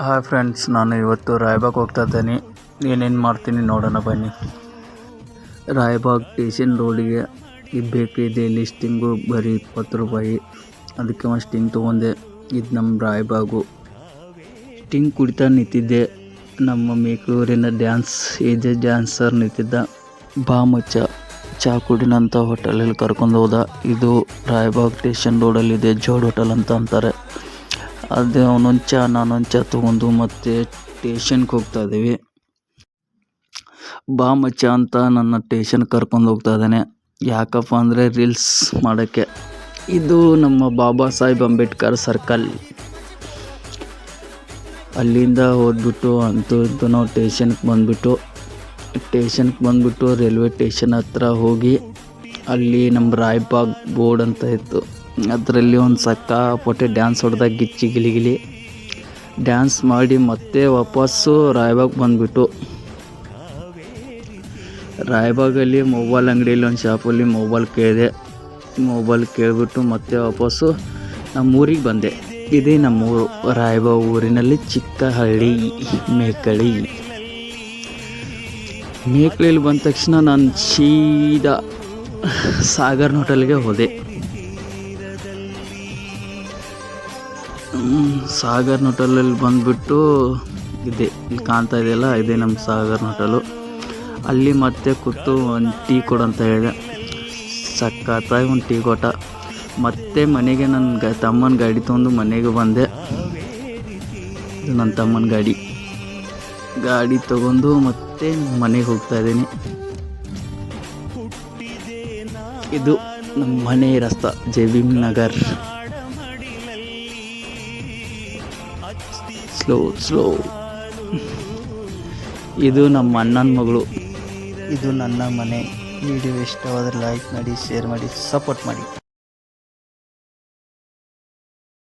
Hi friends, ನಾನು ಇವತ್ತು ರಾಯ್ಬಾಗ್ ಹೋಗ್ತಾ ಇದ್ದೀನಿ. ಏನೇನು ಮಾಡ್ತೀನಿ ನೋಡೋಣ ಬನ್ನಿ. ರಾಯ್ಬಾಗ್ ಸ್ಟೇಷನ್ ರೋಡಿಗೆ ಇದು ಬೇಕ್ರಿ ಇಲ್ಲಿ ಸ್ಟಿಂಗು ಬರೀ ಇಪ್ಪತ್ತು ರೂಪಾಯಿ. ಅದಕ್ಕೆ ಒಂದು ಸ್ಟಿಂಗ್ ತೊಗೊಂಡೆ. ಇದು ನಮ್ಮ ರಾಯ್ಬಾಗು. ಸ್ಟಿಂಗ್ ಕುಡಿತಾ ನಿಂತಿದ್ದೆ. ನಮ್ಮ ಮೇಕೂರಿನ ಡ್ಯಾನ್ಸ್ ಏಜ್ ಡ್ಯಾನ್ಸರ್ ನಿಂತಿದ್ದ. ಬಾ ಮಚ್ಚ, ಚಾ ಕುಡಿನಂತ ಹೋಟೆಲಲ್ಲಿ ಕರ್ಕೊಂಡು ಹೋದ. ಇದು ರಾಯ್ಬಾಗ್ ಸ್ಟೇಷನ್ ರೋಡಲ್ಲಿದೆ, ಜೋಡ್ ಹೋಟೆಲ್ ಅಂತ ಅಂತಾರೆ. ಅದೇ ಅವನೊಂದು ಚಾ, ನಾನೊಂದು ಚಾ ತೊಗೊಂಡು ಮತ್ತೆ ಟೇಷನ್ಗೆ ಹೋಗ್ತಾ ಇದ್ದೀವಿ. ಬಾ ಮಚ್ಚ ಅಂತ ನನ್ನ ಸ್ಟೇಷನ್ ಕರ್ಕೊಂಡು ಹೋಗ್ತಾ ಇದ್ದಾನೆ. ಯಾಕಪ್ಪ ಅಂದರೆ ರೀಲ್ಸ್ ಮಾಡೋಕ್ಕೆ. ಇದು ನಮ್ಮ ಬಾಬಾ ಸಾಹೇಬ್ ಅಂಬೇಡ್ಕರ್ ಸರ್ಕಲ್ ಅಲ್ಲಿಂದ ಹೋದ್ಬಿಟ್ಟು ಅಂತೂ ಇಂತೂ ನಾವು ಟೇಷನ್ಗೆ ಬಂದುಬಿಟ್ಟು ಟೇಷನ್ಗೆ ಬಂದುಬಿಟ್ಟು ರೈಲ್ವೆ ಟೇಷನ್ ಹತ್ರ ಹೋಗಿ, ಅಲ್ಲಿ ನಮ್ಮ ರಾಯ್ಬಾಗ್ ಬೋರ್ಡ್ ಅಂತ ಇತ್ತು. ಅದರಲ್ಲಿ ಒಂದು ಸಕ್ಕಾಪಟ್ಟೆ ಡ್ಯಾನ್ಸ್ ಹೊಡೆದ ಗಿಚ್ಚಿ ಗಿಲಿ ಗಿಲಿ ಡ್ಯಾನ್ಸ್ ಮಾಡಿ ಮತ್ತೆ ವಾಪಸ್ಸು ರಾಯಬಾಗ್ ಬಂದುಬಿಟ್ಟು. ರಾಯಬಾಗಲ್ಲಿ ಮೊಬೈಲ್ ಅಂಗಡಿಯಲ್ಲಿ ಒಂದು ಶಾಪಲ್ಲಿ ಮೊಬೈಲ್ ಕೇಳಿದೆ. ಮೊಬೈಲ್ ಕೇಳಿಬಿಟ್ಟು ಮತ್ತೆ ವಾಪಸ್ಸು ನಮ್ಮೂರಿಗೆ ಬಂದೆ. ಇದೇ ನಮ್ಮೂರು, ರಾಯಬಾಗ್ ಊರಿನಲ್ಲಿ ಚಿಕ್ಕಹಳ್ಳಿ, ಮೇಕಳಿ. ಮೇಕಳಿಲಿ ಬಂದ ತಕ್ಷಣ ನಾನು ಸೀದಾ ಸಾಗರ್ ಹೋಟೆಲ್ಗೆ ಹೋದೆ. ಸಾಗರ್ ಹೋಟೆಲಲ್ಲಿ ಬಂದುಬಿಟ್ಟು ಇದೆ. ಇಲ್ಲಿ ಕಾಣ್ತಾ ಇದೆಯಲ್ಲ, ಇದೆ ನಮ್ಮ ಸಾಗರ್ ಹೋಟೆಲು ಅಲ್ಲಿ ಮತ್ತೆ ಕೂತು ಒಂದು ಟೀ ಕೊಡು ಅಂತ ಹೇಳಿದೆ. ಸಖತ್ತಾಗಿ ಒಂದು ಟೀ ಕೊಟ್ಟ. ಮತ್ತೆ ಮನೆಗೆ ನನ್ನ ಗ, ತಮ್ಮನ ಗಾಡಿ ತೊಗೊಂಡು ಮನೆಗೆ ಬಂದೆ. ಇದು ನನ್ನ ತಮ್ಮನ ಗಾಡಿ. ಗಾಡಿ ತಗೊಂಡು ಮತ್ತೆ ಮನೆಗೆ ಹೋಗ್ತಾ ಇದ್ದೀನಿ. ಇದು ನಮ್ಮ ಮನೆ ರಸ್ತೆ, J B Nagar. Slow slow. ಇದು ನಮ್ಮ ಅಣ್ಣನ ಮಗಳು. ಇದು ನನ್ನ ಮನೆ. ವಿಡಿಯೋ ಇಷ್ಟವಾದರೆ ಲೈಕ್ ಮಾಡಿ ಶೇರ್ ಮಾಡಿ ಸಪೋರ್ಟ್ ಮಾಡಿ.